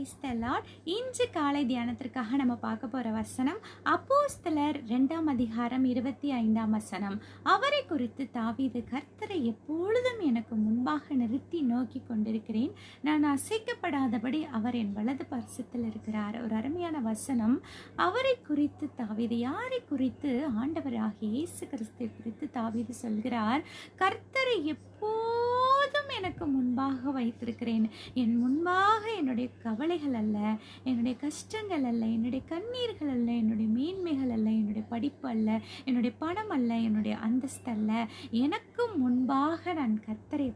Praise the இன்று காலை தியானத்திற்காக நம்ம பார்க்க போற வசனம் அப்போஸ்தலர் ரெண்டாம் அதிகாரம் இருபத்தி ஐந்தாம் வசனம். அவரை குறித்து தாவீது கர்த்தரை எப்பொழுதும் எனக்கு முன்பாக நிறுத்தி நோக்கி கொண்டிருக்கிறேன். நான் அசைக்கப்படாதபடி அவர் என் வலது பரிசத்தில் இருக்கிறார். ஒரு அருமையான வசனம். அவரை குறித்து தாவீது யாரை குறித்து? ஆண்டவராகிய இயேசு கிறிஸ்தை குறித்து தாவீது சொல்கிறார். கர்த்தரை எப்போ முன்பாக வைத்திருக்கிறேன். என் முன்பாக என்னுடைய கவலைகள் அல்ல என்னுடைய கஷ்டங்கள் அல்ல என்னுடைய கண்ணீர்கள் அல்ல என்னுடைய மேன்மைகள் அல்ல என்னுடைய படிப்பு அல்ல என்னுடைய பணம் அல்ல என்னுடைய அந்தஸ்து அல்ல. எனக்கு முன்பாக நான் கர்த்தரை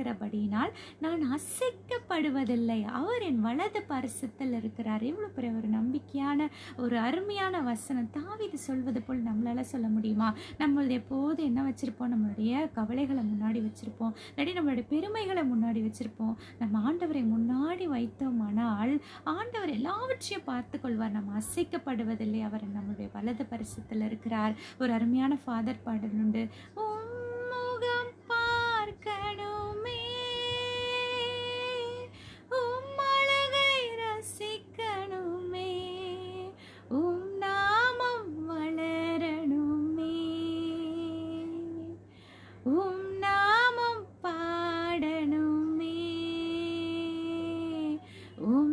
இருக்கிறபடியினால் நான் அசைக்கப்படுவதில்லை. அவர் என் வலது பரிசுத்தில் இருக்கிறார். எவ்வளோ பெரிய ஒரு நம்பிக்கையான ஒரு அருமையான வசனம். தாவிது சொல்வது போல் நம்மளால சொல்ல முடியுமா? நம்மளுடைய எப்போது என்ன வச்சிருப்போம்? நம்மளுடைய கவலைகளை முன்னாடி வச்சிருப்போம். இல்லாட்டி நம்மளுடைய பெருமைகளை முன்னாடி வச்சிருப்போம். நம்ம ஆண்டவரை முன்னாடி வைத்தோமானால் ஆண்டவர் எல்லாவற்றையும் பார்த்து கொள்வார் நம்ம அசைக்கப்படுவதில்லை. அவர் நம்மளுடைய வலது பரிசத்தில் இருக்கிறார். ஒரு அருமையான ஃபாதர் பாடல் உண்டு. ஓ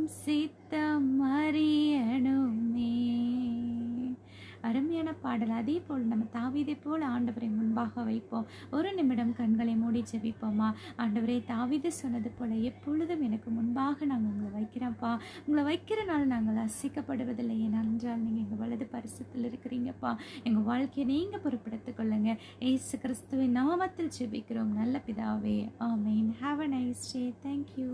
சித்தம் அறியணுமே அருமையான பாடல். அதே போல் நம்ம தாவீதை போல் ஆண்டவரை முன்பாக வைப்போம். ஒரு நிமிடம் கண்களை மூடி ஜெபிப்போமா? ஆண்டவரே தாவீது சொன்னது போல எப்பொழுதும் எனக்கு முன்பாக நாங்கள் உங்களை வைக்கிறோம்ப்பா உங்களை வைக்கிறனால நாங்கள் அசிக்கப்படுவதில்லை. ஏனென்றால் நீங்கள் எங்கள் வலது பரிசத்தில் இருக்கிறீங்கப்பா. எங்கள் வாழ்க்கையை நீங்கள் பொறுப்பெடுத்துக் கொள்ளுங்க. ஏசு கிறிஸ்துவின் நாமத்தில் ஜெபிக்கிறோம். நல்ல பிதாவே ஆமீன். Have a nice day thank you